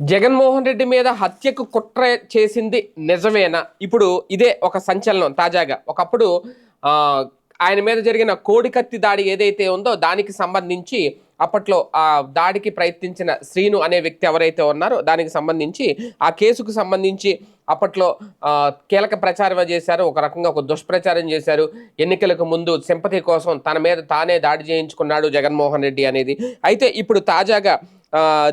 జగన్మోహన్ రెడ్డి మీద హత్యకు కుట్ర చేసింది నిజమేనా? ఇప్పుడు ఇదే ఒక సంచలనం తాజాగా. ఒకప్పుడు ఆయన మీద జరిగిన కోడికత్తి దాడి ఏదైతే ఉందో దానికి సంబంధించి అప్పట్లో ఆ దాడికి ప్రయత్నించిన శ్రీను అనే వ్యక్తి ఎవరైతే ఉన్నారో దానికి సంబంధించి ఆ కేసుకు సంబంధించి అప్పట్లో కీలక ప్రచారం చేశారు. ఒక రకంగా ఒక దుష్ప్రచారం చేశారు. ఎన్నికలకు ముందు సింపతి కోసం తన మీద తానే దాడి చేయించుకున్నాడు జగన్మోహన్ రెడ్డి అనేది. అయితే ఇప్పుడు తాజాగా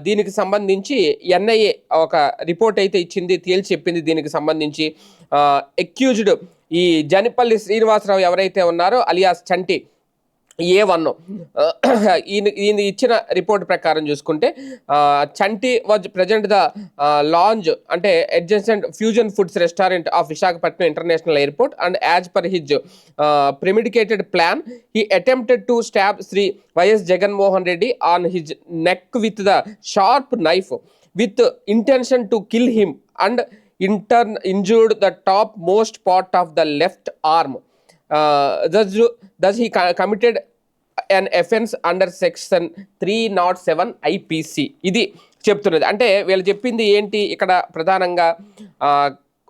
దీనికి సంబంధించి ఎన్ఐఏ ఒక రిపోర్ట్ అయితే ఇచ్చింది తేల్చి చెప్పింది దీనికి సంబంధించి. ఎక్యూజ్డ్ ఈ జనిపల్లి శ్రీనివాసరావు ఎవరైతే ఉన్నారో అలియాస్ చంటి ఏ వన్ ఈయన ఈయన ఇచ్చిన రిపోర్ట్ ప్రకారం చూసుకుంటే Chanti was present the lounge అంటే adjacent fusion foods restaurant of Visakhapatnam international airport and as per his premeditated plan he attempted to stop Shri Y S Jaganmohan Reddy on his neck with the sharp knife with intention to kill him and in turn injured the top most part of the left arm. Thus thus he committed an offence under section three not seven IPC ఇది చెప్తున్నది. అంటే వీళ్ళు చెప్పింది ఏంటి? ఇక్కడ ప్రధానంగా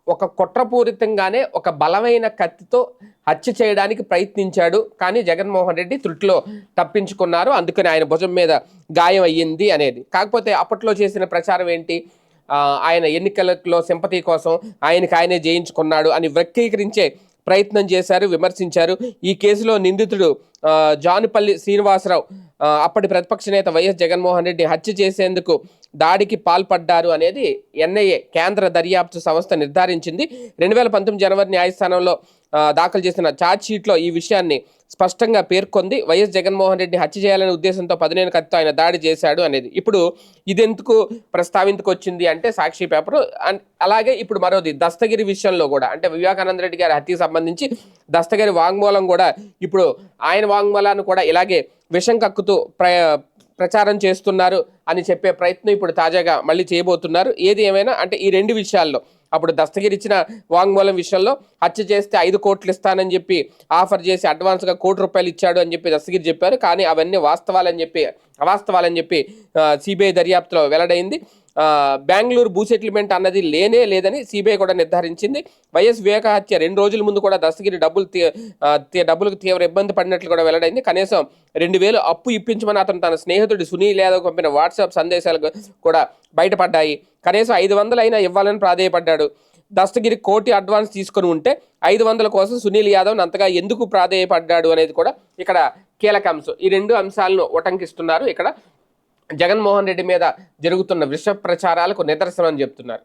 ఒక కుట్రపూరితంగానే ఒక బలమైన కత్తితో హత్య చేయడానికి ప్రయత్నించాడు. కానీ జగన్మోహన్ రెడ్డి త్రుటిలో తప్పించుకున్నారు. అందుకని ఆయన భుజం మీద గాయం అయ్యింది అనేది. కాకపోతే అప్పట్లో చేసిన ప్రచారం ఏంటి? ఆయన ఎన్నికలలో సింపతి కోసం ఆయనకి ఆయనే జయించుకున్నాడు అని వ్యక్తీకరించే ప్రయత్నం చేశారు విమర్శించారు. ఈ కేసులో నిందితుడు జానుపల్లి శ్రీనివాసరావు అప్పటి ప్రతిపక్ష నేత వైఎస్ జగన్మోహన్ రెడ్డి హత్య చేసేందుకు దాడికి పాల్పడ్డారు అనేది ఎన్ఐఏ కేంద్ర దర్యాప్తు సంస్థ నిర్ధారించింది. రెండు వేల పంతొమ్మిది జనవరి న్యాయస్థానంలో దాఖలు చేసిన ఛార్జ్షీట్లో ఈ విషయాన్ని స్పష్టంగా పేర్కొంది. వైఎస్ జగన్మోహన్ రెడ్డి హత్య చేయాలనే ఉద్దేశంతో పదిహేను కత్తితో ఆయన దాడి చేశాడు అనేది. ఇప్పుడు ఇదెందుకు ప్రస్తావించుకొచ్చింది అంటే సాక్షి పేపర్. అండ్ అలాగే ఇప్పుడు మరోది దస్తగిరి విషయంలో కూడా. అంటే వివేకానంద రెడ్డి గారి హత్యకు సంబంధించి దస్తగిరి వాంగ్మూలం కూడా ఇప్పుడు ఆయన వాంగ్మూలాన్ని కూడా ఇలాగే విషం కక్కుతూ ప్ర ప్రచారం చేస్తున్నారు అని చెప్పే ప్రయత్నం ఇప్పుడు తాజాగా మళ్ళీ చేయబోతున్నారు. ఏది ఏమైనా అంటే ఈ రెండు విషయాల్లో అప్పుడు దస్తగిరి ఇచ్చిన వాంగ్మూలం విషయంలో హత్య చేస్తే ఐదు కోట్లు ఇస్తానని చెప్పి ఆఫర్ చేసి అడ్వాన్స్గా కోటి రూపాయలు ఇచ్చాడు అని చెప్పి దస్తగిరి చెప్పారు. కానీ అవన్నీ వాస్తవాలని చెప్పి అవాస్తవాలని చెప్పి సిబిఐ దర్యాప్తులో వెల్లడైంది. బెంగళూరు భూ సెటిల్మెంట్ అన్నది లేనే లేదని సిబిఐ కూడా నిర్ధారించింది. వైఎస్ వివేక హత్య రెండు రోజుల ముందు కూడా దస్తగిరి డబ్బులు డబ్బులకు తీవ్ర ఇబ్బంది పడినట్లు కూడా వెల్లడైంది. కనీసం రెండు వేలు అప్పు ఇప్పించమని అతను తన స్నేహితుడు సునీల్ యాదవ్ పంపిన వాట్సాప్ సందేశాలు కూడా బయటపడ్డాయి. కనీసం ఐదు వందలు అయినా ఇవ్వాలని ప్రాధేయపడ్డాడు. దస్తగిరి కోటి అడ్వాన్స్ తీసుకొని ఉంటే ఐదు వందల కోసం సునీల్ యాదవ్ అంతగా ఎందుకు ప్రాధేయపడ్డాడు అనేది కూడా ఇక్కడ కీలక అంశం. ఈ రెండు అంశాలను ఉటంకిస్తున్నారు ఇక్కడ జగన్మోహన్ రెడ్డి మీద జరుగుతున్న విష ప్రచారాలకు నిదర్శనం అని చెప్తున్నారు.